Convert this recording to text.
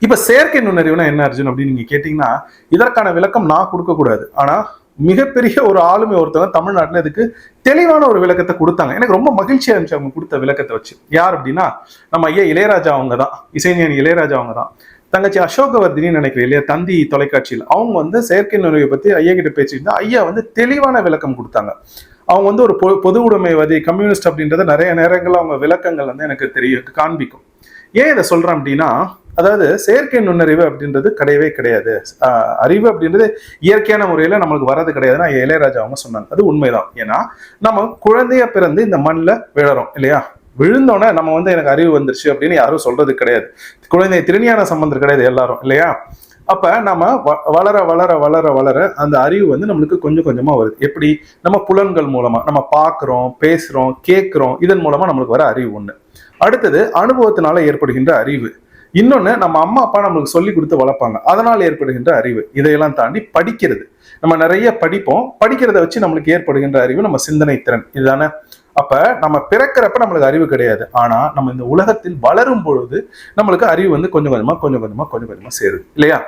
இப்ப செயற்கை நுண்ணறிவுனா என்ன அர்ஜுன் அப்படின்னு நீங்க கேட்டீங்கன்னா இதற்கான விளக்கம் நான் கொடுக்க கூடாது. ஆனா மிகப்பெரிய ஒரு ஆளுமை ஒருத்தவங்க தமிழ்நாட்டில் இதுக்கு தெளிவான ஒரு விளக்கத்தை கொடுத்தாங்க. எனக்கு ரொம்ப மகிழ்ச்சியா இருந்துச்சு அவங்க கொடுத்த விளக்கத்தை வச்சு. யார் அப்படின்னா நம்ம ஐயா இளையராஜா அவங்க தான் இசைஞானி இளையராஜா அவங்க தான் தங்கச்சி அசோகவர்தினின்னு நினைக்கிறேன் இல்லையா தந்தி தொலைக்காட்சியில். அவங்க வந்து செயற்கை நுழைவை பத்தி ஐயா கிட்ட பேசிட்டு ஐயா வந்து தெளிவான விளக்கம் கொடுத்தாங்க. அவங்க வந்து ஒரு பொ- பொது உடைமைவாதி கம்யூனிஸ்ட் அப்படின்றத நிறைய நேரங்கள்ல அவங்க விளக்கங்கள் வந்து எனக்கு தெரிய காண்பிக்கும். ஏன் இதை சொல்றேன் அப்படின்னா அதாவது செயற்கை நுண்ணறிவு அப்படின்றது கிடையவே கிடையாது. அறிவு அப்படின்றது இயற்கையான முறையில் நம்மளுக்கு வர்றது கிடையாதுன்னா நான் இளையராஜா அவங்க சொன்னாங்க. அது உண்மைதான். ஏன்னா நம்ம குழந்தைய பிறந்து இந்த மண்ணில் விழறோம் இல்லையா? விழுந்தோடனே நம்ம வந்து எனக்கு அறிவு வந்துருச்சு அப்படின்னு யாரும் சொல்றது கிடையாது. குழந்தை திருநியான சம்பந்தம் கிடையாது எல்லாரும் இல்லையா? அப்ப நம்ம வ- வளர வளர வளர வளர அந்த அறிவு வந்து நம்மளுக்கு கொஞ்சம் கொஞ்சமா வருது. எப்படி? நம்ம புலன்கள் மூலமா. நம்ம பார்க்குறோம் பேசுறோம் கேட்குறோம் இதன் மூலமா நம்மளுக்கு வர அறிவு ஒண்ணு. அடுத்தது அனுபவத்தினால ஏற்படுகின்ற அறிவு. இன்னொன்னு நம்ம அம்மா அப்பா நம்மளுக்கு சொல்லி கொடுத்து வளர்ப்பாங்க. அதனால் ஏற்படுகின்ற அறிவு. இதையெல்லாம் தாண்டி படிக்கிறது. நம்ம நிறைய படிப்போம். படிக்கிறத வச்சு நம்மளுக்கு ஏற்படுகின்ற அறிவு நம்ம சிந்தனை திறன். இதுதானே? அப்ப நம்ம பிறக்கிறப்ப நம்மளுக்கு அறிவு கிடையாது. ஆனா நம்ம இந்த உலகத்தில் வளரும் பொழுது நம்மளுக்கு அறிவு வந்து கொஞ்சம் கொஞ்சமா கொஞ்சம் கொஞ்சமா கொஞ்சம் கொஞ்சமா சேருது. இல்லையா?